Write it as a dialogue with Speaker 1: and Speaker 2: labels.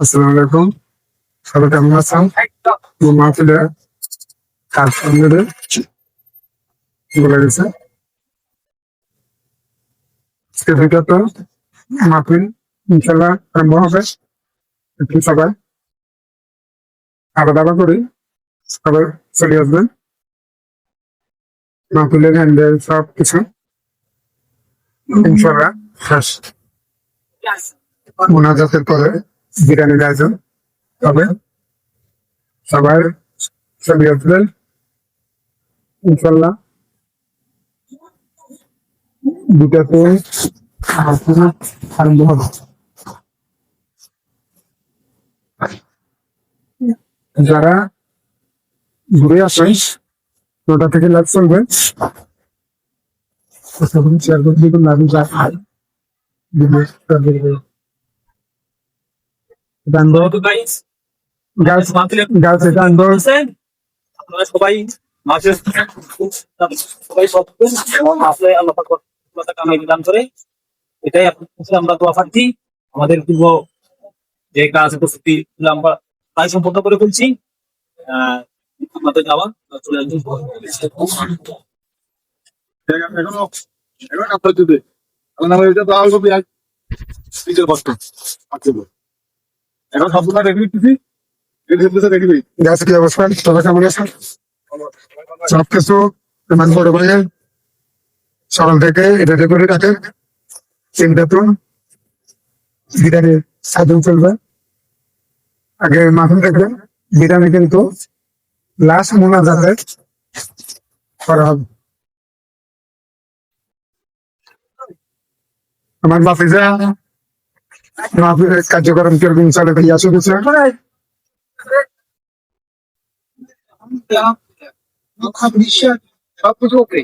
Speaker 1: আসসালামু আলাইকুম। সবাই কেমন আছেন? মাহফিলে কাজ আপনাদের বলে গেছে? আজকে ভিডিওটা মাহফিল ইনশাল্লাহ আরম্ভ হবে। একটু সবাই আলাদা আলাদা করে সবাই চলে আসবেন। মাহফিলের হ্যান্ডেল সব কিছু ইনশাল্লাহ শেষ মোনাজাতের পরে বিরিয়ানির আয়োজন হবে সবাই ছবি আসবেন ইনশাল্লাহ দুটাতে আরম্ভ হবে। যারা ঘুরে আসেন নটা থেকে লাভ চলবে শেয়ার করে দিবেন লাভ যা গান
Speaker 2: তো গাইস
Speaker 1: গাছ
Speaker 2: মাহফিলে
Speaker 1: গাছ গান
Speaker 2: বলছেন আপনারা সবাই সবাই সব আল্লাহ দান করে। এটাই আপনার আমরা দোয়া প্রার্থী আমাদের পূর্ব যে কাজ প্রস্তুতি আমরা প্রায় সম্পন্ন করে ফেলছি। আহ, আপনাদের যাওয়া চলে আসুন
Speaker 3: এখনও এখনও আপনার যদি আমার এটা তো আরও নিজের কষ্ট। বলে। এখন সবগুলো রেখে দিতে রেখে
Speaker 1: কি অবস্থা? সবাই কেমন আছেন? সকাল থেকে এটা করে রাখে আগে মাখন দেখবেন বিরিয়ানি কিন্তু লাস্ট মোনা যাতে করা হবে। আমার বাপিজা কার্যক্রম কীরকম চলে ভাইয়া শুনেছে
Speaker 3: সবকিছু ওকে